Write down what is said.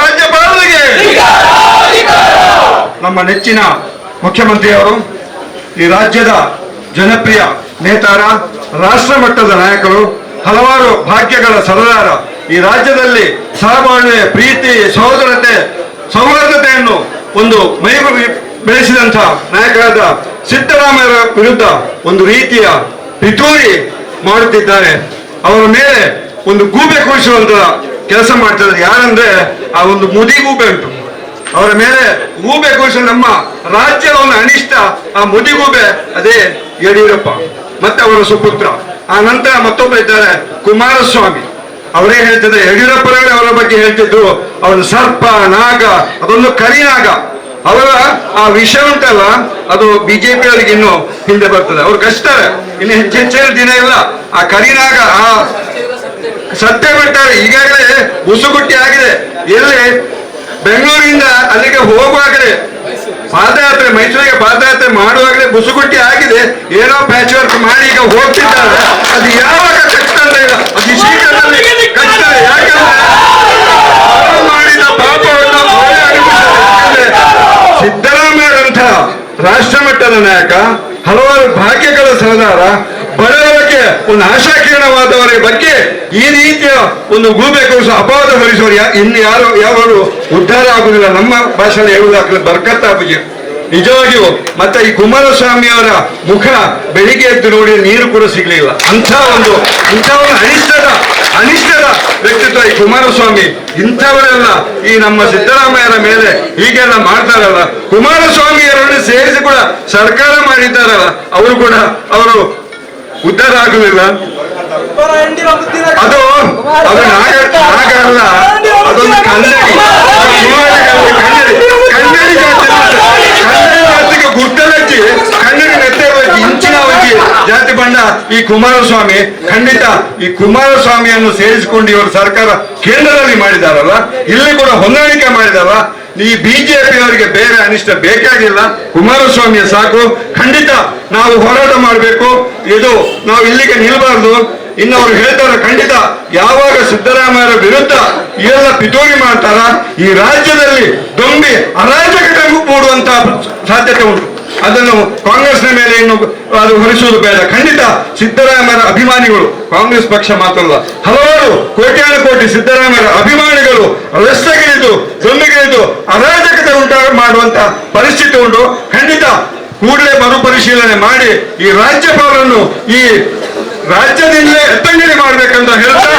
ರಾಜ್ಯಪಾಲರಿಗೆ ನಮ್ಮ ನೆಚ್ಚಿನ ಮುಖ್ಯಮಂತ್ರಿಯವರು, ಈ ರಾಜ್ಯದ ಜನಪ್ರಿಯ ನೇತಾರ, ರಾಷ್ಟ್ರ ಮಟ್ಟದ ನಾಯಕರು, ಹಲವಾರು ಭಾಗ್ಯಗಳ ಸರದಾರ, ಈ ರಾಜ್ಯದಲ್ಲಿ ಸಹಬಾಳ್ವೆ ಪ್ರೀತಿ, ಸಹೋದರತೆ, ಸೌಹಾರ್ದತೆಯನ್ನು ಒಂದು ಮೈಗು ಬೆಳೆಸಿದಂಥ ನಾಯಕರಾದ ಸಿದ್ದರಾಮಯ್ಯ ವಿರುದ್ಧ ಒಂದು ರೀತಿಯ ಪಿತೂರಿ ಮಾಡುತ್ತಿದ್ದಾರೆ. ಅವರ ಮೇಲೆ ಒಂದು ಗೂಬೆ ಕೂರಿಸುವಂತ ಕೆಲಸ ಮಾಡ್ತಿದ್ದಾರೆ ಯಾರಂದ್ರೆ ಆ ಒಂದು ಮುದಿ ಗೂಬೆ ಉಂಟು. ಅವರ ಮೇಲೆ ಗೂಬೆ ಕೂರಿಸುವ ನಮ್ಮ ರಾಜ್ಯದ ಒಂದು ಅನಿಷ್ಟ ಆ ಮುದಿ ಗೂಬೆ ಅದೇ ಯಡಿಯೂರಪ್ಪ. ಮತ್ತೆ ಅವರ ಸುಪುತ್ರ. ಆ ನಂತರ ಮತ್ತೊಬ್ಬ ಇದ್ದಾರೆ ಕುಮಾರಸ್ವಾಮಿ. ಅವರೇ ಹೇಳ್ತಿದ್ದಾರೆ, ಯಡಿಯೂರಪ್ಪನವರೇ ಅವರ ಬಗ್ಗೆ ಹೇಳ್ತಿದ್ರು. ಅವನು ಸರ್ಪ, ನಾಗ, ಅದೊಂದು ಕರಿನಾಗ. ಅವರ ಆ ವಿಷಯ ಉಂಟಲ್ಲ, ಅದು ಬಿಜೆಪಿ ಅವರಿಗೆ ಇನ್ನು ಹಿಂದೆ ಬರ್ತದೆ. ಅವ್ರು ಕಚ್ತಾರೆ. ಇನ್ನು ಹೆಚ್ಚೆಚ್ಚಿನ ದಿನ ಇಲ್ಲ. ಆ ಕರಿನಾಗ ಆ ಸತ್ಯ ಬಿಡ್ತಾರೆ. ಈಗಾಗಲೇ ಉಸುಗುಟ್ಟಿ ಆಗಿದೆ. ಎಲ್ಲಿ? ಬೆಂಗಳೂರಿಂದ ಅಲ್ಲಿಗೆ ಹೋಗುವಾಗಲೇ ಪಾದಯಾತ್ರೆ, ಮೈಸೂರಿಗೆ ಪಾದಯಾತ್ರೆ ಮಾಡುವಾಗಲೇ ಬುಸುಗುಟ್ಟಿ ಆಗಿದೆ. ಏನೋ ಪ್ಯಾಚ್ ವರ್ಕ್ ಮಾಡಿ ಈಗ ಹೋಗ್ತಿದ್ದಾರೆ. ಅದು ಯಾವಾಗ ಕಚ್ತಂದ್ರೆ? ಇಲ್ಲ ನಾಯಕ, ಹಲವಾರು ಭಾಗ್ಯಗಳ ಸರದಾರ, ಬಡವರಿಗೆ ಒಂದು ಆಶಾಕಿರಣವಾದವರ ಬಗ್ಗೆ ಈ ರೀತಿಯ ಒಂದು ಗೂಬೆ ಕೂರಿಸುವ ಅಪವಾದ ಹೊರಿಸುವರು ಇನ್ನು ಯಾರು ಯಾರು ಉದ್ಧಾರ ಆಗುದಿಲ್ಲ ನಮ್ಮ ಭಾಷೆಯಲ್ಲಿ ಹೇಳುವುದಾಗ್ತದೆ ಬರ್ಕತ್ತಾಪಿಗೆ ನಿಜವಾಗಿಯೂ, ಮತ್ತೆ ಈ ಕುಮಾರಸ್ವಾಮಿ ಅವರ ಮುಖ ಬೆಳಿಗ್ಗೆ ಎದ್ದು ನೋಡಿ ನೀರು ಕೂಡ ಸಿಗ್ಲಿಲ್ಲ. ಅಂತ ಒಂದು ಇಂಥ ಒಂದು ಅನಿಷ್ಟದ ಅನಿಷ್ಟದ ವ್ಯಕ್ತಿತ್ವ ಈ ಕುಮಾರಸ್ವಾಮಿ ಇಂಥವರೆಲ್ಲ ಈ ನಮ್ಮ ಸಿದ್ದರಾಮಯ್ಯರ ಮೇಲೆ ಹೀಗೆಲ್ಲ ಮಾಡ್ತಾರಲ್ಲ ಕುಮಾರಸ್ವಾಮಿಯರನ್ನು ಸೇರಿಸಿ ಕೂಡ ಸರ್ಕಾರ ಮಾಡಿದ್ದಾರಲ್ಲ ಅವರು ಕೂಡ ಅವರು ಉದ್ಧಾರ ಆಗಲಿಲ್ಲ ಅದು ಅದು ನಾಗ ನಾಗ ಅಲ್ಲ ಅದೊಂದು ಕನ್ನಡಿ ಈ ಕುಮಾರಸ್ವಾಮಿ ಖಂಡಿತ ಈ ಕುಮಾರಸ್ವಾಮಿಯನ್ನು ಸೇರಿಸಿಕೊಂಡು ಇವರು ಸರ್ಕಾರ ಕೇಂದ್ರದಲ್ಲಿ ಮಾಡಿದಾರಲ್ಲ, ಇಲ್ಲಿ ಕೂಡ ಹೊಂದಾಣಿಕೆ ಮಾಡಿದಾರ ಈ ಬಿಜೆಪಿ ಅವರಿಗೆ ಬೇರೆ ಅನಿಷ್ಟ ಬೇಕಾಗಿಲ್ಲ. ಕುಮಾರಸ್ವಾಮಿಯ ಸಾಕು. ಖಂಡಿತ ನಾವು ಹೋರಾಟ ಮಾಡಬೇಕು. ಇದು ನಾವು ಇಲ್ಲಿಗೆ ನಿಲ್ಬಾರ್ದು. ಇನ್ನು ಅವ್ರು ಹೇಳ್ತಾರೆ, ಖಂಡಿತ ಯಾವಾಗ ಸಿದ್ದರಾಮಯ್ಯರ ವಿರುದ್ಧ ಎಲ್ಲ ಪಿತೂರಿ ಮಾಡ್ತಾರ? ಈ ರಾಜ್ಯದಲ್ಲಿ ದೊಂಬಿ ಅರಾಜಕತೆ ಮೂಡುವಂತ ಸಾಧ್ಯತೆ ಉಂಟು. ಅದನ್ನು ಕಾಂಗ್ರೆಸ್ನ ಮೇಲೆ ಇನ್ನು ಅದು ಹೊರಿಸುವುದು ಬೇಡ. ಖಂಡಿತ ಸಿದ್ದರಾಮಯ್ಯ ಅಭಿಮಾನಿಗಳು ಕಾಂಗ್ರೆಸ್ ಪಕ್ಷ ಮಾತ್ರಲ್ಲ ಹಲವಾರು ಕೋಟ್ಯಾನು ಕೋಟಿ ಸಿದ್ದರಾಮಯ್ಯ ಅಭಿಮಾನಿಗಳು ರಸ್ತೆಗಿಳಿದು ದೊಮ್ಮಿಗಿಳಿದು ಅರಾಜಕತೆ ಉಂಟು ಮಾಡುವಂತ ಪರಿಸ್ಥಿತಿ ಉಂಟು. ಖಂಡಿತ ಕೂಡಲೇ ಮರುಪರಿಶೀಲನೆ ಮಾಡಿ ಈ ರಾಜ್ಯಪಾಲರನ್ನು ಈ ರಾಜ್ಯದಿಂದಲೇ ಎತ್ತಂಗಡಿ ಮಾಡಬೇಕಂತ ಹೇಳ್ತಾ